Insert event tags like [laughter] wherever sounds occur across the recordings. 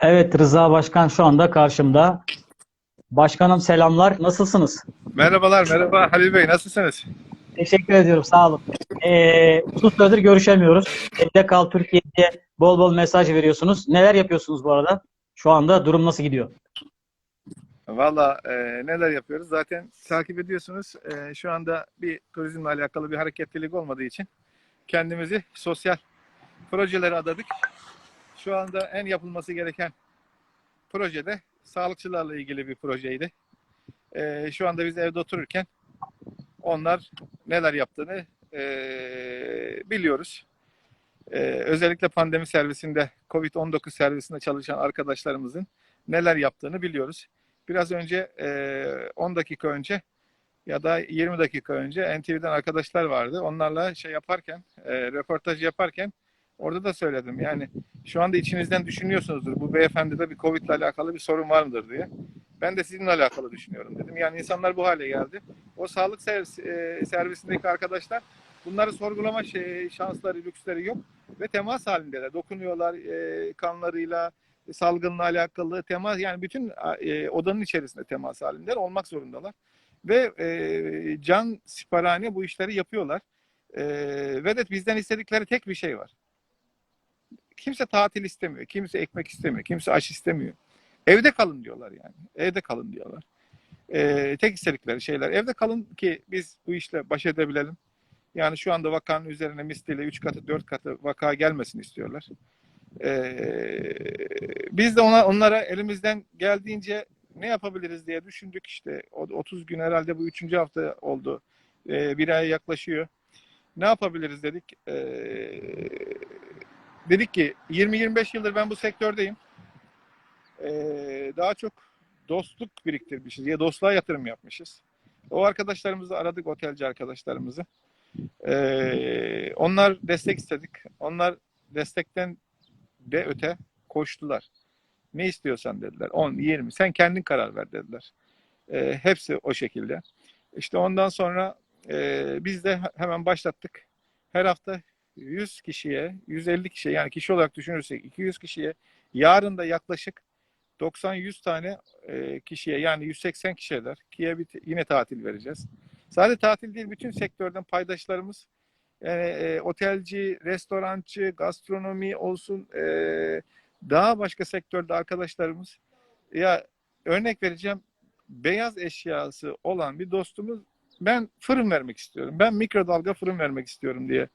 Evet Rıza Başkan şu anda karşımda. Başkanım selamlar. Nasılsınız? Merhabalar, merhaba Halil Bey. Nasılsınız? Teşekkür ediyorum. Sağ olun. Ee, uzun süredir görüşemiyoruz. Evde kal Türkiye'ye bol bol mesaj veriyorsunuz. Neler yapıyorsunuz bu arada? Şu anda durum nasıl gidiyor? Valla e, neler yapıyoruz? Zaten takip ediyorsunuz. E, şu anda bir turizmle alakalı bir hareketlilik olmadığı için kendimizi sosyal projelere adadık. Şu anda en yapılması gereken projede sağlıkçılarla ilgili bir projeydi. E, şu anda biz evde otururken onlar neler yaptığını e, biliyoruz. E, özellikle pandemi servisinde, COVID-19 servisinde çalışan arkadaşlarımızın neler yaptığını biliyoruz. Biraz önce e, 10 dakika önce ya da 20 dakika önce NTV'den arkadaşlar vardı. Onlarla şey yaparken, e, röportaj yaparken orada da söyledim. Yani şu anda içinizden düşünüyorsunuzdur. Bu beyefendide bir Covid ile alakalı bir sorun var mıdır diye. Ben de sizinle alakalı düşünüyorum dedim. Yani insanlar bu hale geldi. O sağlık servis, e, servisindeki arkadaşlar bunları sorgulama şey, şansları, lüksleri yok ve temas halindeler. Dokunuyorlar e, kanlarıyla, salgınla alakalı temas yani bütün e, odanın içerisinde temas halindeler olmak zorundalar. Ve e, can siparhane bu işleri yapıyorlar. E, ve de bizden istedikleri tek bir şey var. Kimse tatil istemiyor, kimse ekmek istemiyor, kimse aş istemiyor. Evde kalın diyorlar yani. Evde kalın diyorlar. E, tek istedikleri şeyler. Evde kalın ki biz bu işle baş edebilelim. Yani şu anda vakanın üzerine misliyle 3 katı 4 katı vaka gelmesini istiyorlar. Ee, biz de ona, onlara elimizden geldiğince ne yapabiliriz diye düşündük işte. O 30 gün herhalde bu üçüncü hafta oldu. Ee, bir aya yaklaşıyor. Ne yapabiliriz dedik. Ee, dedik ki 20-25 yıldır ben bu sektördeyim. Ee, daha çok dostluk biriktirmişiz. Ya dostluğa yatırım yapmışız. O arkadaşlarımızı aradık otelci arkadaşlarımızı. Ee, onlar destek istedik. Onlar destekten de öte koştular. Ne istiyorsan dediler. 10, 20. Sen kendin karar ver dediler. E, hepsi o şekilde. İşte ondan sonra e, biz de hemen başlattık. Her hafta 100 kişiye, 150 kişiye yani kişi olarak düşünürsek 200 kişiye yarın da yaklaşık 90-100 tane e, kişiye yani 180 kişiler kiye bir, yine tatil vereceğiz. Sadece tatil değil bütün sektörden paydaşlarımız yani e, otelci, restorancı, gastronomi olsun e, daha başka sektörde arkadaşlarımız ya örnek vereceğim beyaz eşyası olan bir dostumuz ben fırın vermek istiyorum. Ben mikrodalga fırın vermek istiyorum diye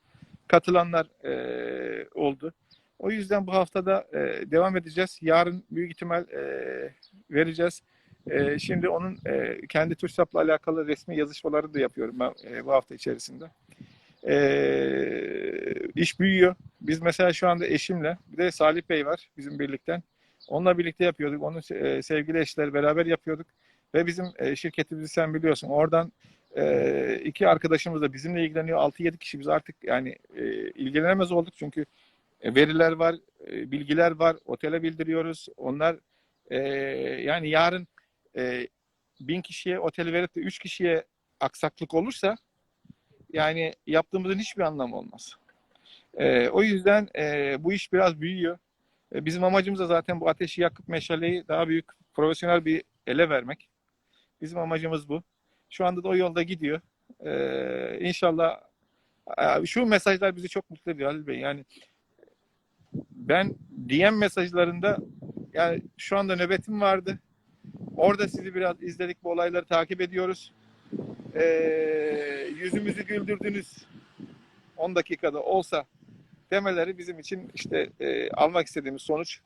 katılanlar e, oldu. O yüzden bu haftada e, devam edeceğiz. Yarın büyük ihtimal e, vereceğiz. E, şimdi onun e, kendi TÜRSAP'la alakalı resmi yazışmaları da yapıyorum ben e, bu hafta içerisinde. E, iş büyüyor. Biz mesela şu anda eşimle, bir de Salih Bey var bizim birlikten. Onunla birlikte yapıyorduk. Onun e, sevgili eşleri beraber yapıyorduk. Ve bizim e, şirketimizi sen biliyorsun. Oradan e, iki arkadaşımız da bizimle ilgileniyor. 6-7 kişi biz artık yani e, ilgilenemez olduk. Çünkü e, veriler var, e, bilgiler var. Otele bildiriyoruz. Onlar e, yani yarın e, bin kişiye oteli verip de üç kişiye aksaklık olursa yani yaptığımızın hiçbir anlamı olmaz. E, o yüzden e, bu iş biraz büyüyor. E, bizim amacımız da zaten bu ateşi yakıp meşaleyi daha büyük profesyonel bir ele vermek. Bizim amacımız bu. Şu anda da o yolda gidiyor. E, inşallah şu mesajlar bizi çok mutlu ediyor Halil Bey. Yani ben DM mesajlarında yani şu anda nöbetim vardı. Orada sizi biraz izledik bu olayları takip ediyoruz. Ee, yüzümüzü güldürdünüz 10 dakikada olsa demeleri bizim için işte e, almak istediğimiz sonuç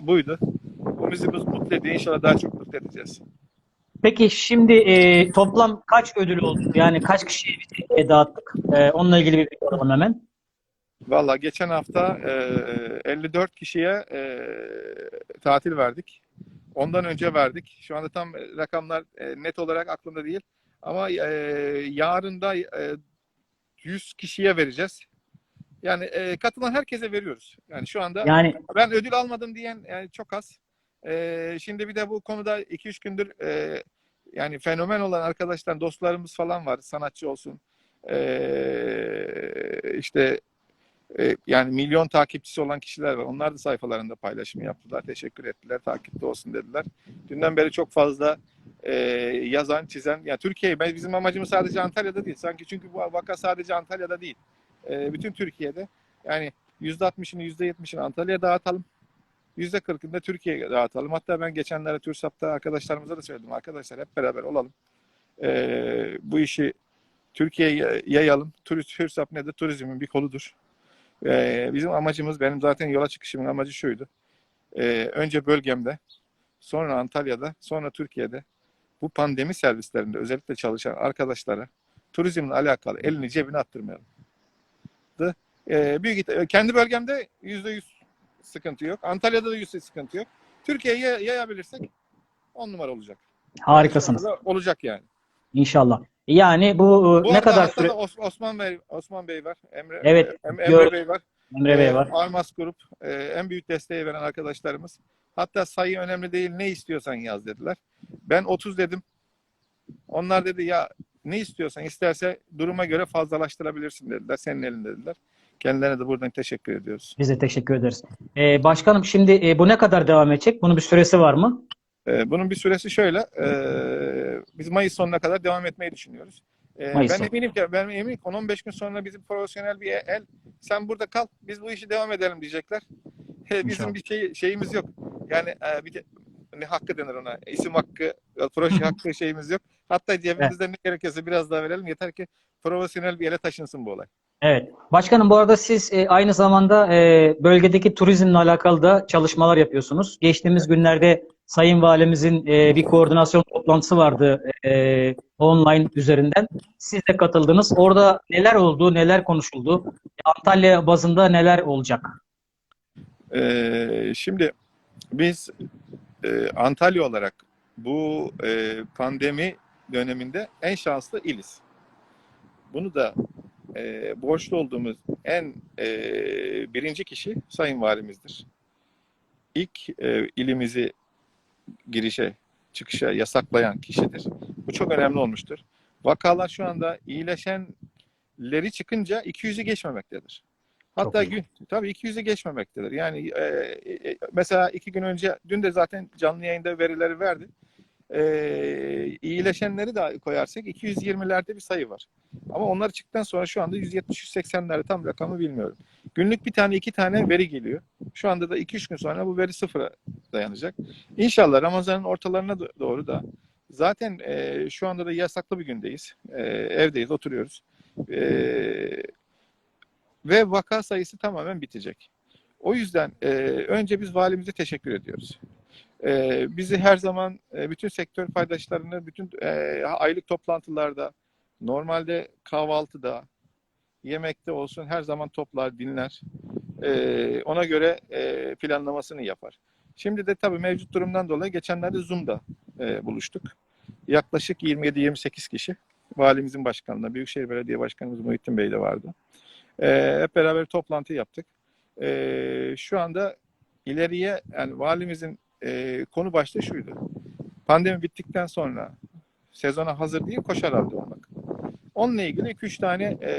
buydu. Bu bizi mutlu ediyor. İnşallah daha çok mutlu edeceğiz. Peki şimdi e, toplam kaç ödül oldu? Yani kaç kişiye bir dağıttık? E, onunla ilgili bir bilgi alalım hemen. Valla geçen hafta e, 54 kişiye e, tatil verdik. Ondan önce verdik. Şu anda tam rakamlar e, net olarak aklımda değil. Ama e, yarın da e, 100 kişiye vereceğiz. Yani e, katılan herkese veriyoruz. Yani şu anda Yani ben ödül almadım diyen yani çok az. E, şimdi bir de bu konuda 2-3 gündür e, yani fenomen olan arkadaşlar, dostlarımız falan var. Sanatçı olsun. E, işte yani milyon takipçisi olan kişiler var. Onlar da sayfalarında paylaşım yaptılar. Teşekkür ettiler. Takipte olsun dediler. Dünden beri çok fazla e, yazan, çizen. Yani Türkiye, bizim amacımız sadece Antalya'da değil. Sanki çünkü bu vaka sadece Antalya'da değil. E, bütün Türkiye'de. Yani %60'ını %70'ini Antalya'ya dağıtalım. %40'ını da Türkiye'ye dağıtalım. Hatta ben geçenlerde TÜRSAP'ta arkadaşlarımıza da söyledim. Arkadaşlar hep beraber olalım. E, bu işi Türkiye'ye yayalım. Tur- TÜRSAP nedir? Turizmin bir koludur. E, bizim amacımız, benim zaten yola çıkışımın amacı şuydu. E, önce bölgemde, sonra Antalya'da, sonra Türkiye'de bu pandemi servislerinde özellikle çalışan arkadaşlara turizmle alakalı elini cebine attırmayalım. Da, e, büyük kendi bölgemde yüzde yüz sıkıntı yok. Antalya'da da yüzde sıkıntı yok. Türkiye'ye yay- yayabilirsek on numara olacak. Harikasınız. Olacak yani. İnşallah. Yani bu, e, Bu ne kadar süre? Os- Osman Bey Osman Bey var. Emre Evet, Em- Emre gördüm. Bey var. Emre Bey Ee, var. Armas Grup e, en büyük desteği veren arkadaşlarımız. Hatta sayı önemli değil ne istiyorsan yaz dediler. Ben 30 dedim. Onlar dedi ya ne istiyorsan isterse duruma göre fazlalaştırabilirsin dediler. Senin elinde dediler. Kendilerine de buradan teşekkür ediyoruz. Biz de teşekkür ederiz. E, başkanım şimdi e, bu ne kadar devam edecek? Bunun bir süresi var mı? Ee, bunun bir süresi şöyle. e, biz Mayıs sonuna kadar devam etmeyi düşünüyoruz. Ee, Mayıs ben sonu. eminim ki ben eminim ki 10-15 gün sonra bizim profesyonel bir el sen burada kal biz bu işi devam edelim diyecekler. İnşallah. [laughs] bizim bir şey şeyimiz yok. Yani e, bir de, ne hakkı denir ona? İsim hakkı, e, proje [laughs] hakkı şeyimiz yok. Hatta cebimizde ne gerekiyorsa biraz daha verelim. Yeter ki profesyonel bir ele taşınsın bu olay. Evet. Başkanım bu arada siz e, aynı zamanda e, bölgedeki turizmle alakalı da çalışmalar yapıyorsunuz. Geçtiğimiz günlerde Sayın Valimizin e, bir koordinasyon toplantısı vardı e, online üzerinden. Siz de katıldınız. Orada neler oldu, neler konuşuldu? Antalya bazında neler olacak? Ee, şimdi biz e, Antalya olarak bu e, pandemi döneminde en şanslı iliz. Bunu da e, borçlu olduğumuz en e, birinci kişi Sayın Valimizdir. İlk e, ilimizi girişe, çıkışa yasaklayan kişidir. Bu çok önemli olmuştur. Vakalar şu anda iyileşenleri çıkınca 200'ü geçmemektedir. Hatta gün tabii 200'ü geçmemektedir. Yani e, e, mesela iki gün önce, dün de zaten canlı yayında verileri verdi. E, iyileşenleri de koyarsak 220'lerde bir sayı var. Ama onlar çıktıktan sonra şu anda 170-180'lerde tam rakamı bilmiyorum. Günlük bir tane iki tane veri geliyor. Şu anda da 2-3 gün sonra bu veri sıfıra dayanacak. İnşallah Ramazan'ın ortalarına do- doğru da zaten e, şu anda da yasaklı bir gündeyiz. E, evdeyiz, oturuyoruz. E, ve vaka sayısı tamamen bitecek. O yüzden e, önce biz valimize teşekkür ediyoruz. E, bizi her zaman e, bütün sektör paydaşlarını bütün e, aylık toplantılarda, normalde kahvaltıda, yemekte olsun her zaman toplar, dinler. E, ona göre e, planlamasını yapar. Şimdi de tabii mevcut durumdan dolayı geçenlerde Zoom'da e, buluştuk. Yaklaşık 27-28 kişi. Valimizin başkanlığı, Büyükşehir Belediye Başkanımız Muhittin Bey de vardı. E, hep beraber toplantı yaptık. E, şu anda ileriye yani valimizin e, konu başlığı şuydu. Pandemi bittikten sonra sezona hazır değil koşar halde olmak. Onunla ilgili 2-3 tane e,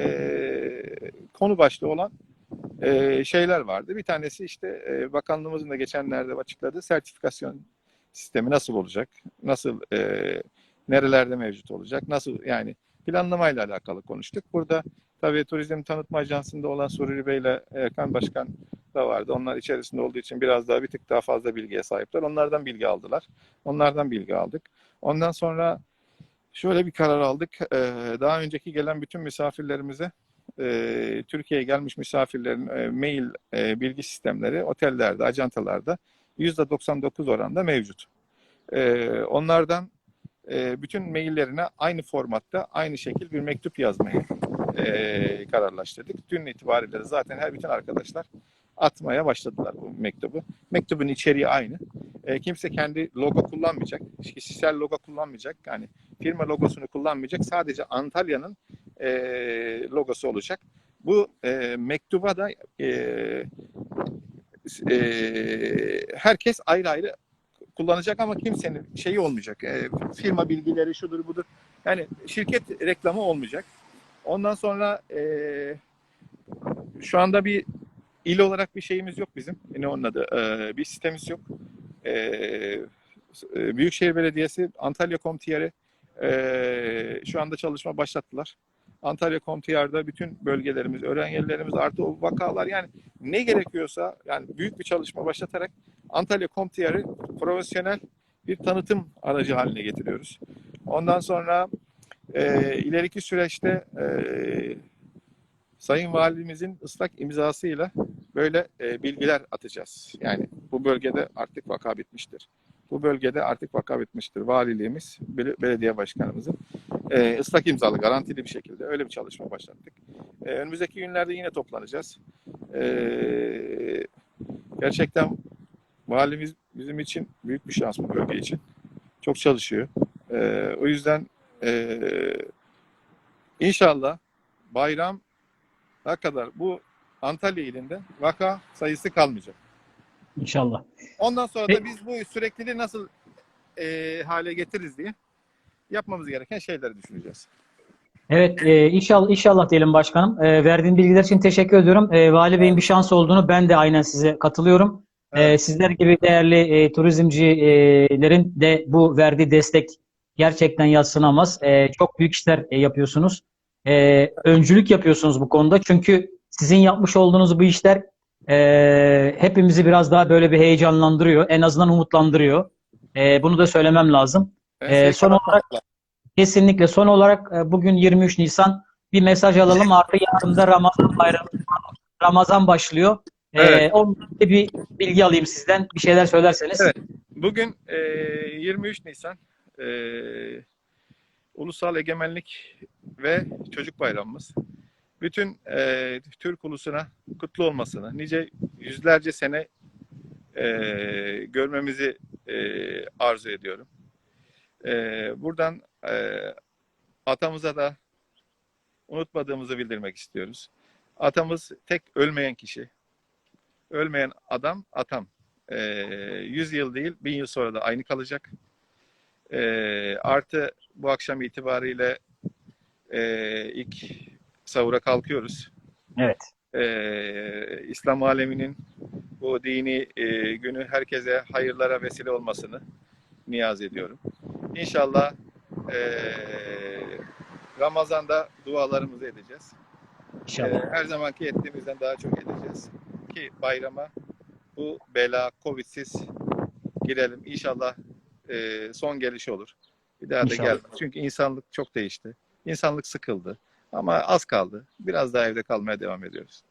konu başlığı olan e, şeyler vardı. Bir tanesi işte e, bakanlığımızın da geçenlerde açıkladığı sertifikasyon sistemi nasıl olacak? Nasıl e, nerelerde mevcut olacak? Nasıl yani planlamayla alakalı konuştuk. Burada tabii Turizm Tanıtma Ajansı'nda olan Sururi Bey ile Erkan Başkan da vardı. Onlar içerisinde olduğu için biraz daha bir tık daha fazla bilgiye sahipler. Onlardan bilgi aldılar. Onlardan bilgi aldık. Ondan sonra şöyle bir karar aldık. Ee, daha önceki gelen bütün misafirlerimize e, Türkiye'ye gelmiş misafirlerin e, mail e, bilgi sistemleri otellerde, ajantalarda %99 oranda mevcut. E, onlardan bütün maillerine aynı formatta, aynı şekil bir mektup yazmayı kararlaştırdık. Dün itibariyle zaten her bütün arkadaşlar atmaya başladılar bu mektubu. Mektubun içeriği aynı. E, kimse kendi logo kullanmayacak, kişisel logo kullanmayacak. Yani firma logosunu kullanmayacak. Sadece Antalya'nın e, logosu olacak. Bu e, mektuba da e, e, herkes ayrı ayrı kullanacak ama kimsenin şeyi olmayacak. E, firma bilgileri şudur budur. Yani şirket reklamı olmayacak. Ondan sonra e, şu anda bir il olarak bir şeyimiz yok bizim. Ne onun adı? Ee, bir sistemimiz yok. Ee, e, Büyükşehir Belediyesi Antalya Komtiyer'i e, şu anda çalışma başlattılar. Antalya Komtiyer'de bütün bölgelerimiz, öğren yerlerimiz artı o vakalar yani ne gerekiyorsa yani büyük bir çalışma başlatarak Antalya Komtiyer'i profesyonel bir tanıtım aracı haline getiriyoruz. Ondan sonra e, ileriki süreçte e, Sayın Valimizin ıslak imzasıyla böyle e, bilgiler atacağız. Yani bu bölgede artık vaka bitmiştir. Bu bölgede artık vaka bitmiştir. Valiliğimiz, bel- belediye başkanımızın e, ıslak imzalı, garantili bir şekilde öyle bir çalışma başlattık. E, önümüzdeki günlerde yine toplanacağız. E, gerçekten valimiz bizim için büyük bir şans bu bölge için. Çok çalışıyor. E, o yüzden e, inşallah bayram kadar bu Antalya ilinde vaka sayısı kalmayacak. İnşallah. Ondan sonra da biz bu sürekliliği nasıl e, hale getiririz diye yapmamız gereken şeyleri düşüneceğiz. Evet, e, inşallah inşallah diyelim başkanım. E, verdiğin bilgiler için teşekkür ediyorum. E, Vali Bey'in bir şans olduğunu ben de aynen size katılıyorum. E, Evet. sizler gibi değerli e, turizmcilerin de bu verdiği destek gerçekten yadsınamaz. E, çok büyük işler e, yapıyorsunuz. E, öncülük yapıyorsunuz bu konuda. Çünkü sizin yapmış olduğunuz bu işler e, hepimizi biraz daha böyle bir heyecanlandırıyor. En azından umutlandırıyor. E, bunu da söylemem lazım. Ee, son olarak kesinlikle son olarak e, bugün 23 Nisan bir mesaj alalım. [laughs] Artık yarın da Ramazan bayramı. Ramazan başlıyor. Ee, Evet. onunla ilgili bir bilgi alayım sizden. Bir şeyler söylerseniz. Evet. Bugün e, 23 Nisan e, Ulusal Egemenlik ve Çocuk Bayramımız. Bütün e, Türk ulusuna kutlu olmasını, nice yüzlerce sene e, görmemizi e, arzu ediyorum. E, buradan e, atamıza da unutmadığımızı bildirmek istiyoruz. Atamız tek ölmeyen kişi. Ölmeyen adam atam. E, 100 yıl değil, 1000 yıl sonra da aynı kalacak. E, artı bu akşam itibariyle e, ilk sahura kalkıyoruz. Evet. E, İslam aleminin bu dini e, günü herkese hayırlara vesile olmasını niyaz ediyorum. İnşallah e, Ramazan'da dualarımızı edeceğiz. İnşallah. Ee, her zamanki ettiğimizden daha çok edeceğiz. Ki bayrama bu bela, Covid'siz girelim. İnşallah e, son gelişi olur. Bir daha da gelmez. Çünkü insanlık çok değişti. İnsanlık sıkıldı. Ama az kaldı. Biraz daha evde kalmaya devam ediyoruz.